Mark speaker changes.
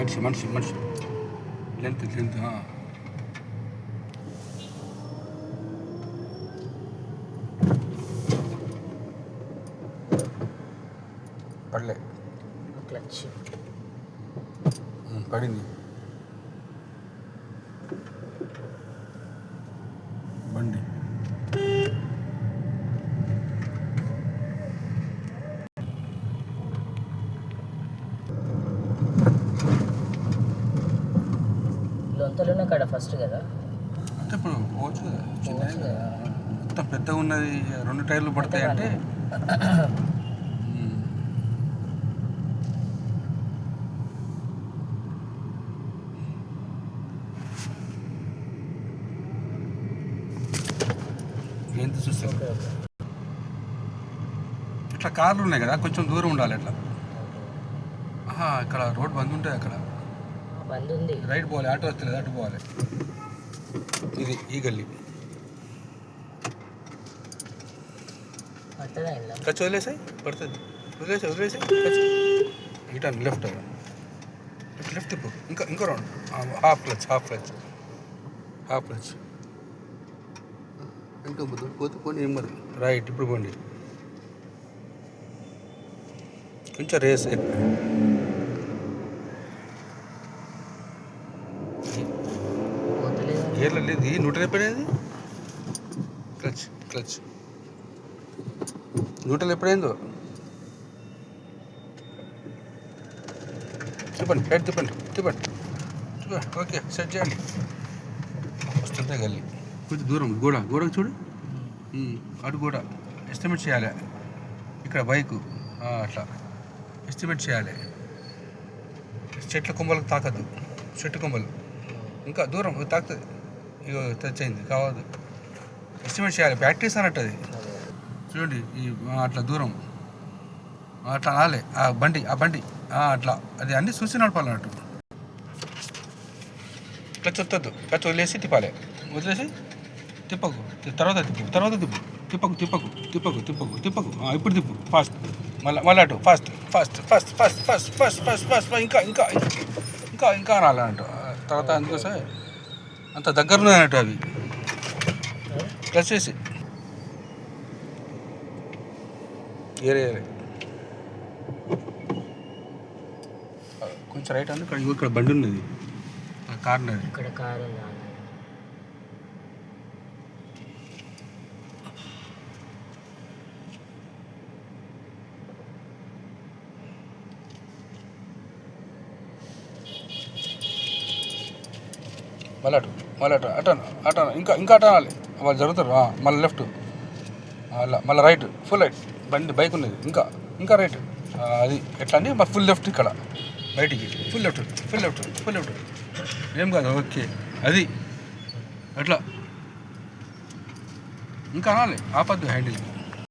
Speaker 1: Munshi Munshi Munshi length length हाँ
Speaker 2: पढ़
Speaker 1: ले क्लच पढ़ी नहीं
Speaker 2: లొంతలున్న కాడ ఫస్ట్ కదా?
Speaker 1: అంటే ఇప్పుడు పోవచ్చు కదా. మొత్తం పెద్దగా ఉన్నది రెండు టైర్లు పడతాయి అంటే. ఎంత
Speaker 2: ఓకే ఓకే
Speaker 1: ఇట్లా కార్లు ఉన్నాయి కదా కొంచెం దూరం ఉండాలి ఆహా, ఇక్కడ రోడ్ బంద్ ఉంటుంది అక్కడ.
Speaker 2: బంద్ ఉంది
Speaker 1: రైట్ పోవాలి ఆటో వస్తలేదు అటు పోవాలి. ఇది ఈ గల్లీ.
Speaker 2: పట్టదా ఇలా
Speaker 1: ఖర్చు వదిలేసాయి పడుతుంది. వదిలేసాయి వదిలేసాయి ఇటాను లెఫ్ట్ ఇటు లెఫ్ట్ తిప్పు ఇంకా ఇంకో round. Half clutch half clutch. Half clutch. ఇంకా ముందు పోతే పోనీ ఏం మరి? రైట్ ఇప్పుడు పోండి. కొంచెం రేస్
Speaker 2: పోతలేదు
Speaker 1: గేర్లో లేదు. ఈ నూట ఎప్పుడైంది క్లచ్ క్లచ్. నూటలు ఎప్పుడైందో? తిప్పండి హెడ్ తిప్పండి తిప్పండి. తిప్పండి ఓకే సెట్ చేయండి. వస్తుంటే గల్లీ. కొంచెం దూరం గోడ గోడ చూడు. అటు గోడ ఎస్టిమేట్ చేయాలి. ఇక్కడ బైకు అట్లా. ఎస్టిమేట్ చేయాలి. చెట్ల కొమ్మలకు తాకద్దు. చెట్టు కొమ్మలు. ఇంకా దూరం తాకుతుంది. ఇగో టచ్ అయింది. కావద్దు. ఎస్టిమేట్ చేయాలి. బ్యాటరీస్ అన్నట్టు అది. చూడండి ఈ అట్లా దూరం. అట్లా రాలే. ఆ బండి ఆ బండి అట్లా. అది అన్ని చూసి నడపాలన్నట్టు. క్లచ్ వద్దొద్దు. క్లచ్ వదిలేసి తిప్పాలి. వదిలేసి తిప్పకు. తర్వాత తిప్పు. తర్వాత తిప్పు. తిప్పకు తిప్పకు తిప్పకు తిప్పకు తిప్పకు. ఇప్పుడు తిప్పు. ఫాస్ట్ మళ్ళీ మళ్ళీ అటు. Fast fast fast fast fast fast fast fast ఇంకా ఇంకా ఇంకా ఇంకా రాలన్నట్టు తర్వాత అందుకోసం అంత దగ్గర అన్నట్టు అవి క్లచ్ ఏరే ఏరే. కొంచెం రైట్ అండి ఇక్కడ ఇక్కడ బండి ఉన్నది. ఆ
Speaker 2: ఇక్కడ కారు
Speaker 1: మళ్ళీ అటు మళ్ళీ అటు అటు అటు ఇంకా ఇంకా అటు అనాలి. వాళ్ళు జరుగుతారు. మళ్ళీ లెఫ్ట్. మళ్ళీ మళ్ళీ రైట్. Full right. బండి బైక్ ఉన్నది. ఇంకా ఇంకా రైట్. అది ఎట్లా అని మళ్ళీ ఫుల్ లెఫ్ట్ ఇక్కడ. బయటికి. Full left. Full left. Full left. ఏం కాదు. ఓకే. అది. అట్లా. ఇంకా అనాలి. ఆపద్దు హ్యాండిల్.